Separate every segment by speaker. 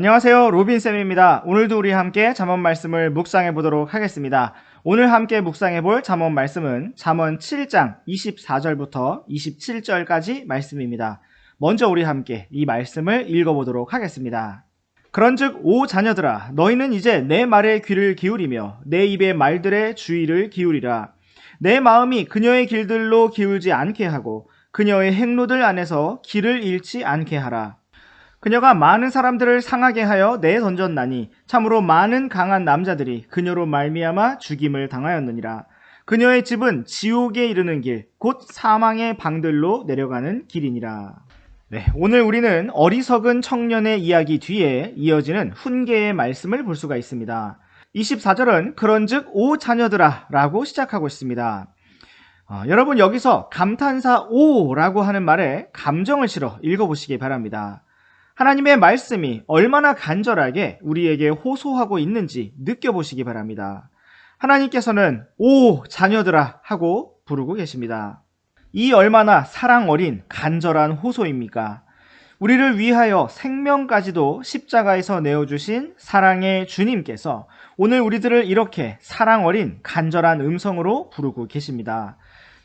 Speaker 1: 안녕하세요. 로빈쌤입니다. 오늘도 우리 함께 잠언 말씀을 묵상해 보도록 하겠습니다. 오늘 함께 묵상해 볼 잠언 말씀은 잠언 7장 24절부터 27절까지 말씀입니다. 먼저 우리 함께 이 말씀을 읽어 보도록 하겠습니다. 그런즉 오 자녀들아 너희는 이제 내 말에 귀를 기울이며 내 입의 말들의 주의를 기울이라 내 마음이 그녀의 길들로 기울지 않게 하고 그녀의 행로들 안에서 길을 잃지 않게 하라 그녀가 많은 사람들을 상하게 하여 내던졌나니 참으로 많은 강한 남자들이 그녀로 말미암아 죽임을 당하였느니라 그녀의 집은 지옥에 이르는 길 곧 사망의 방들로 내려가는 길이니라 네, 오늘 우리는 어리석은 청년의 이야기 뒤에 이어지는 훈계의 말씀을 볼 수가 있습니다. 24절은 그런즉 오 자녀들아 라고 시작하고 있습니다. 어, 여러분 여기서 감탄사 오라고 하는 말에 감정을 실어 읽어보시기 바랍니다. 하나님의 말씀이 얼마나 간절하게 우리에게 호소하고 있는지 느껴보시기 바랍니다. 하나님께서는 오 자녀들아 하고 부르고 계십니다. 이 얼마나 사랑 어린 간절한 호소입니까? 우리를 위하여 생명까지도 십자가에서 내어주신 사랑의 주님께서 오늘 우리들을 이렇게 사랑 어린 간절한 음성으로 부르고 계십니다.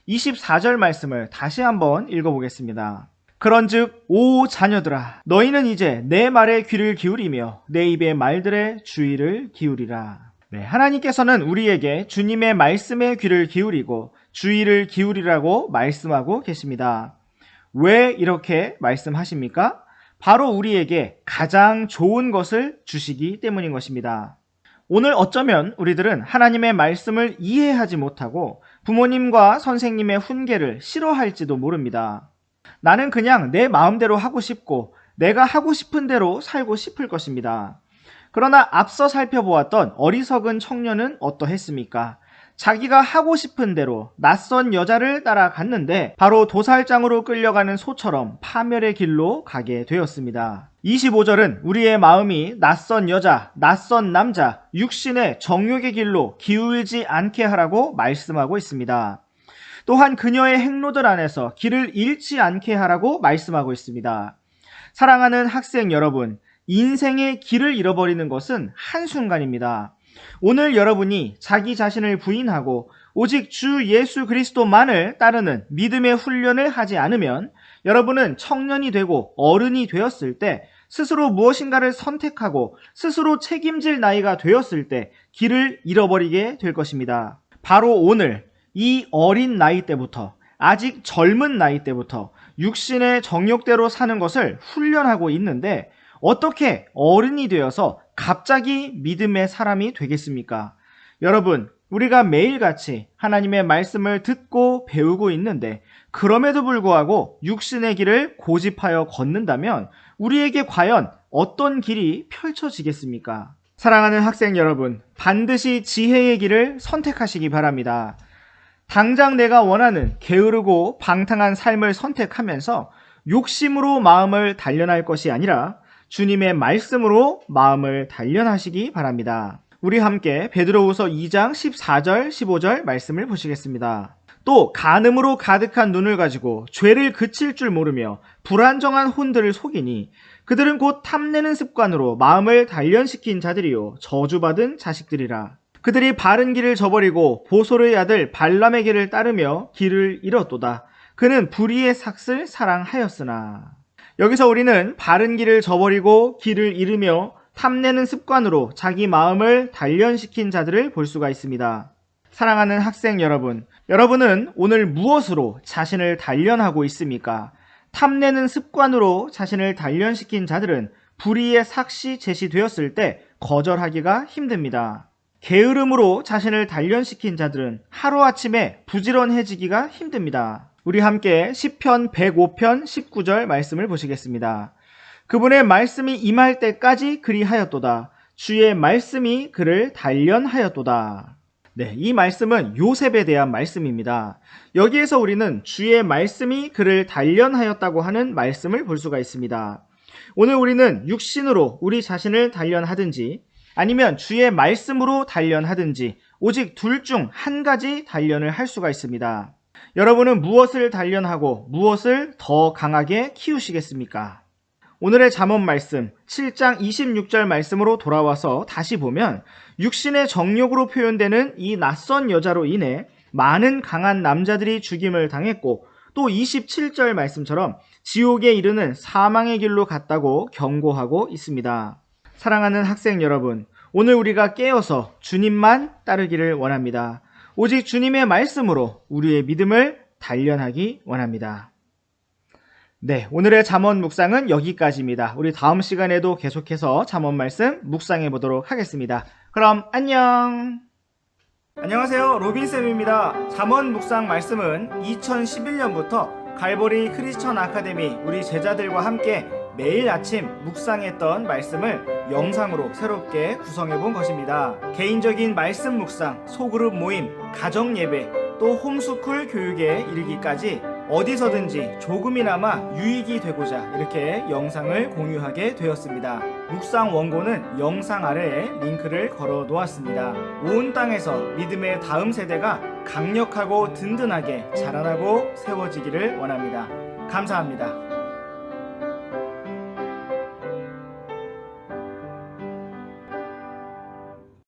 Speaker 1: 24절 말씀을 다시 한번 읽어보겠습니다. 그런즉 오 자녀들아 너희는 이제 내 말에 귀를 기울이며 내 입의 말들의 주의를 기울이라. 네, 하나님께서는 우리에게 주님의 말씀에 귀를 기울이고 주의를 기울이라고 말씀하고 계십니다. 왜 이렇게 말씀하십니까? 바로 우리에게 가장 좋은 것을 주시기 때문인 것입니다. 오늘 어쩌면 우리들은 하나님의 말씀을 이해하지 못하고 부모님과 선생님의 훈계를 싫어할지도 모릅니다. 나는 그냥 내 마음대로 하고 싶고 내가 하고 싶은 대로 살고 싶을 것입니다. 그러나 앞서 살펴보았던 어리석은 청년은 어떠했습니까? 자기가 하고 싶은 대로 낯선 여자를 따라갔는데 바로 도살장으로 끌려가는 소처럼 파멸의 길로 가게 되었습니다. 25절은 우리의 마음이 낯선 여자, 낯선 남자, 육신의 정욕의 길로 기울지 않게 하라고 말씀하고 있습니다. 또한 그녀의 행로들 안에서 길을 잃지 않게 하라고 말씀하고 있습니다. 사랑하는 학생 여러분, 인생의 길을 잃어버리는 것은 한순간입니다. 오늘 여러분이 자기 자신을 부인하고 오직 주 예수 그리스도만을 따르는 믿음의 훈련을 하지 않으면 여러분은 청년이 되고 어른이 되었을 때 스스로 무엇인가를 선택하고 스스로 책임질 나이가 되었을 때 길을 잃어버리게 될 것입니다. 바로 오늘 이 어린 나이 때부터 아직 젊은 나이 때부터 육신의 정욕대로 사는 것을 훈련하고 있는데 어떻게 어른이 되어서 갑자기 믿음의 사람이 되겠습니까? 여러분, 우리가 매일같이 하나님의 말씀을 듣고 배우고 있는데 그럼에도 불구하고 육신의 길을 고집하여 걷는다면 우리에게 과연 어떤 길이 펼쳐지겠습니까? 사랑하는 학생 여러분, 반드시 지혜의 길을 선택하시기 바랍니다. 당장 내가 원하는 게으르고 방탕한 삶을 선택하면서 욕심으로 마음을 단련할 것이 아니라 주님의 말씀으로 마음을 단련하시기 바랍니다. 우리 함께 베드로후서 2장 14절 15절 말씀을 보시겠습니다. 또 간음으로 가득한 눈을 가지고 죄를 그칠 줄 모르며 불안정한 혼들을 속이니 그들은 곧 탐내는 습관으로 마음을 단련시킨 자들이요 저주받은 자식들이라. 그들이 바른 길을 저버리고 보소의 아들 발람의 길을 따르며 길을 잃었도다. 그는 불의의 삭을 사랑하였으나. 여기서 우리는 바른 길을 저버리고 길을 잃으며 탐내는 습관으로 자기 마음을 단련시킨 자들을 볼 수가 있습니다. 사랑하는 학생 여러분, 여러분은 오늘 무엇으로 자신을 단련하고 있습니까? 탐내는 습관으로 자신을 단련시킨 자들은 불의의 삭시 제시되었을 때 거절하기가 힘듭니다. 게으름으로 자신을 단련시킨 자들은 하루아침에 부지런해지기가 힘듭니다. 우리 함께 10편 105편 19절 말씀을 보시겠습니다. 그분의 말씀이 임할 때까지 그리하였도다. 주의 말씀이 그를 단련하였도다. 네, 이 말씀은 요셉에 대한 말씀입니다. 여기에서 우리는 주의 말씀이 그를 단련하였다고 하는 말씀을 볼 수가 있습니다. 오늘 우리는 육신으로 우리 자신을 단련하든지 아니면 주의 말씀으로 단련하든지 오직 둘 중 한 가지 단련을 할 수가 있습니다. 여러분은 무엇을 단련하고 무엇을 더 강하게 키우시겠습니까? 오늘의 잠언 말씀 7장 26절 말씀으로 돌아와서 다시 보면 육신의 정욕으로 표현되는 이 낯선 여자로 인해 많은 강한 남자들이 죽임을 당했고 또 27절 말씀처럼 지옥에 이르는 사망의 길로 갔다고 경고하고 있습니다. 사랑하는 학생 여러분, 오늘 우리가 깨어서 주님만 따르기를 원합니다. 오직 주님의 말씀으로 우리의 믿음을 단련하기 원합니다. 네, 오늘의 잠언 묵상은 여기까지입니다. 우리 다음 시간에도 계속해서 잠언 말씀 묵상해 보도록 하겠습니다. 그럼 안녕! 안녕하세요. 로빈쌤입니다. 잠언 묵상 말씀은 2011년부터 갈보리 크리스천 아카데미 우리 제자들과 함께 매일 아침 묵상했던 말씀을 영상으로 새롭게 구성해 본 것입니다. 개인적인 말씀 묵상, 소그룹 모임, 가정 예배, 또 홈스쿨 교육에 이르기까지 어디서든지 조금이나마 유익이 되고자 이렇게 영상을 공유하게 되었습니다. 묵상 원고는 영상 아래에 링크를 걸어 놓았습니다. 온 땅에서 믿음의 다음 세대가 강력하고 든든하게 자라나고 세워지기를 원합니다. 감사합니다.